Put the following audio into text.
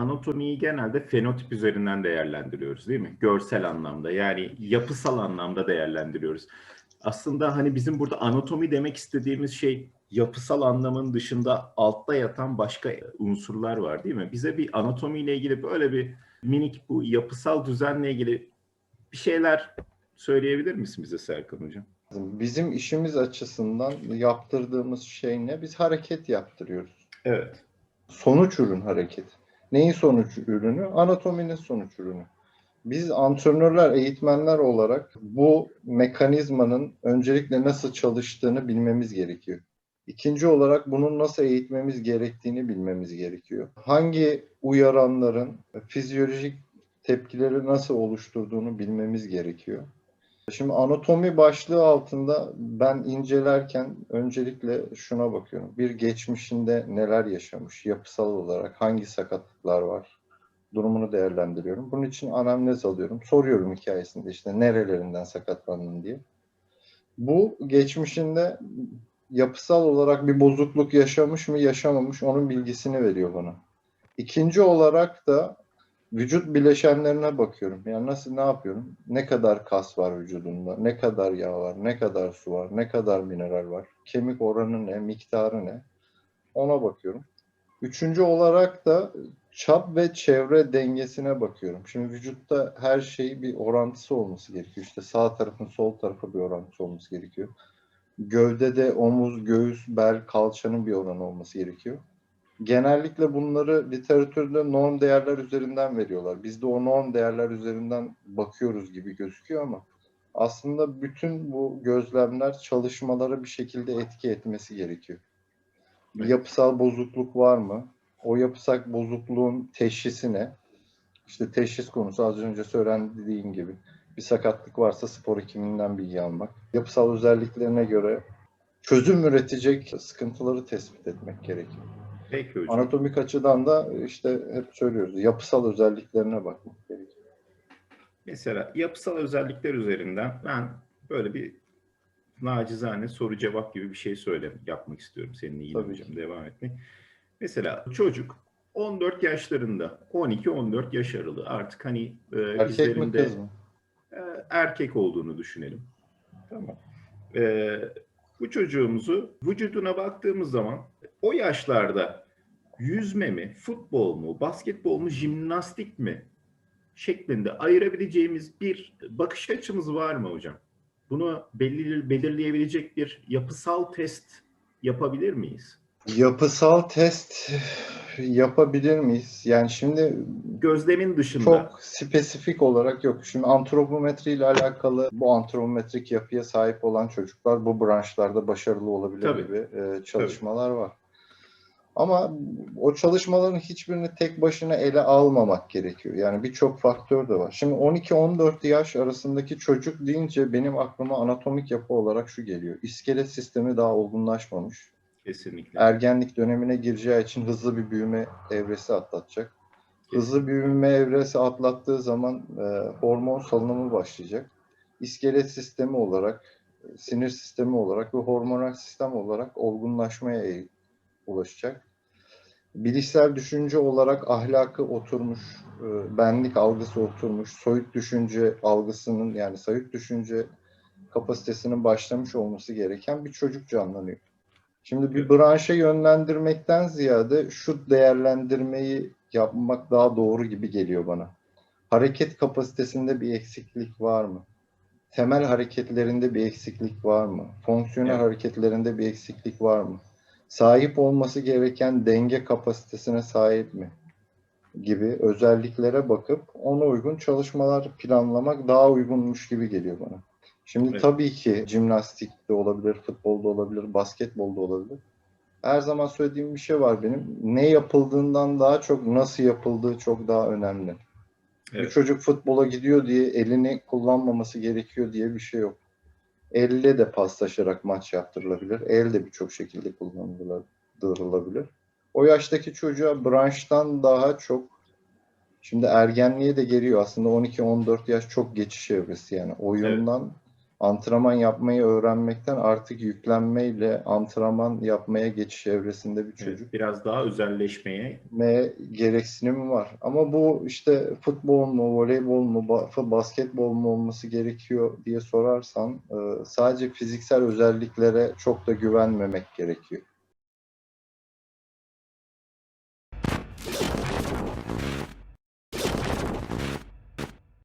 anatomiyi genelde fenotip üzerinden değerlendiriyoruz değil mi? Görsel anlamda yani yapısal anlamda değerlendiriyoruz. Aslında hani bizim burada anatomi demek istediğimiz şey yapısal anlamın dışında altta yatan başka unsurlar var değil mi? Bize bir anatomiyle ilgili böyle bir minik bu yapısal düzenle ilgili bir şeyler söyleyebilir misin bize Serkan Hocam? Bizim işimiz açısından yaptırdığımız şey ne? Biz hareket yaptırıyoruz. Evet. Sonuç ürün hareket. Neyin sonuç ürünü? Anatominin sonuç ürünü. Biz antrenörler, eğitmenler olarak bu mekanizmanın öncelikle nasıl çalıştığını bilmemiz gerekiyor. İkinci olarak bunun nasıl eğitmemiz gerektiğini bilmemiz gerekiyor. Hangi uyaranların fizyolojik tepkileri nasıl oluşturduğunu bilmemiz gerekiyor. Şimdi anatomi başlığı altında ben incelerken öncelikle şuna bakıyorum. Bir geçmişinde neler yaşamış, yapısal olarak hangi sakatlıklar var durumunu değerlendiriyorum. Bunun için anamnez alıyorum. Soruyorum hikayesinde işte nerelerinden sakatlandın diye. Bu geçmişinde yapısal olarak bir bozukluk yaşamış mı yaşamamış onun bilgisini veriyor bana. İkinci olarak da vücut bileşenlerine bakıyorum. Yani nasıl ne yapıyorum? Ne kadar kas var vücudunda? Ne kadar yağ var? Ne kadar su var? Ne kadar mineral var? Kemik oranı ne? Miktarı ne? Ona bakıyorum. Üçüncü olarak da çap ve çevre dengesine bakıyorum. Şimdi vücutta her şey bir orantısı olması gerekiyor. İşte sağ tarafın sol tarafa bir orantısı olması gerekiyor. Gövdede omuz, göğüs, bel, kalçanın bir oranı olması gerekiyor genellikle bunları literatürde norm değerler üzerinden veriyorlar. Biz de o norm değerler üzerinden bakıyoruz gibi gözüküyor ama aslında bütün bu gözlemler çalışmalara bir şekilde etki etmesi gerekiyor. Bir yapısal bozukluk var mı? O yapısal bozukluğun teşhisi ne? İşte teşhis konusu az önce söylendiğim gibi. Bir sakatlık varsa spor hekiminden bilgi almak. Yapısal özelliklerine göre çözüm üretecek sıkıntıları tespit etmek gerekiyor. Peki hocam. Anatomik açıdan da işte hep söylüyoruz. Yapısal özelliklerine bakmak gerekiyor. Mesela yapısal özellikler üzerinden ben böyle bir nacizane soru cevap gibi bir şey söyle yapmak istiyorum seninle Tabii hocam devam etmek. Mesela çocuk 14 yaşlarında 12-14 yaş aralığı artık hani e, Erkek mi kız mı? e, erkek olduğunu düşünelim. Tamam. E, bu çocuğumuzu vücuduna baktığımız zaman o yaşlarda yüzme mi, futbol mu, basketbol mu, jimnastik mi şeklinde ayırabileceğimiz bir bakış açımız var mı hocam? Bunu belirli, belirleyebilecek bir yapısal test yapabilir miyiz? Yapısal test yapabilir miyiz? Yani şimdi Gözlemin dışında. çok spesifik olarak yok. Şimdi antropometri ile alakalı bu antropometrik yapıya sahip olan çocuklar bu branşlarda başarılı olabilir Tabii. gibi e, çalışmalar var. Ama o çalışmaların hiçbirini tek başına ele almamak gerekiyor. Yani birçok faktör de var. Şimdi 12-14 yaş arasındaki çocuk deyince benim aklıma anatomik yapı olarak şu geliyor. İskelet sistemi daha olgunlaşmamış. Kesinlikle. Ergenlik dönemine gireceği için hızlı bir büyüme evresi atlatacak. Hızlı büyüme evresi atlattığı zaman e, hormon salınımı başlayacak. İskelet sistemi olarak, e, sinir sistemi olarak ve hormonal sistem olarak olgunlaşmaya eğ- ulaşacak. Bilişsel düşünce olarak ahlakı oturmuş, e, benlik algısı oturmuş, soyut düşünce algısının yani soyut düşünce kapasitesinin başlamış olması gereken bir çocuk canlanıyor. Şimdi bir branşa yönlendirmekten ziyade şu değerlendirmeyi yapmak daha doğru gibi geliyor bana. Hareket kapasitesinde bir eksiklik var mı? Temel hareketlerinde bir eksiklik var mı? Fonksiyonel Evet. hareketlerinde bir eksiklik var mı? Sahip olması gereken denge kapasitesine sahip mi? gibi özelliklere bakıp ona uygun çalışmalar planlamak daha uygunmuş gibi geliyor bana. Şimdi Evet. tabii ki jimnastikte olabilir, futbolda olabilir, basketbolda olabilir. Her zaman söylediğim bir şey var benim. Ne yapıldığından daha çok nasıl yapıldığı çok daha önemli. Bir Evet. çocuk futbola gidiyor diye elini kullanmaması gerekiyor diye bir şey yok. Elle de paslaşarak maç yaptırılabilir. El de birçok şekilde kullanılabilir. O yaştaki çocuğa branştan daha çok şimdi ergenliğe de geliyor. Aslında 12-14 yaş çok geçiş evresi yani. Oyundan antrenman yapmayı öğrenmekten artık yüklenmeyle antrenman yapmaya geçiş evresinde bir çocuk. Evet, biraz daha özelleşmeye me gereksinimi var. Ama bu işte futbol mu, voleybol mu, ba- basketbol mu olması gerekiyor diye sorarsan e, sadece fiziksel özelliklere çok da güvenmemek gerekiyor.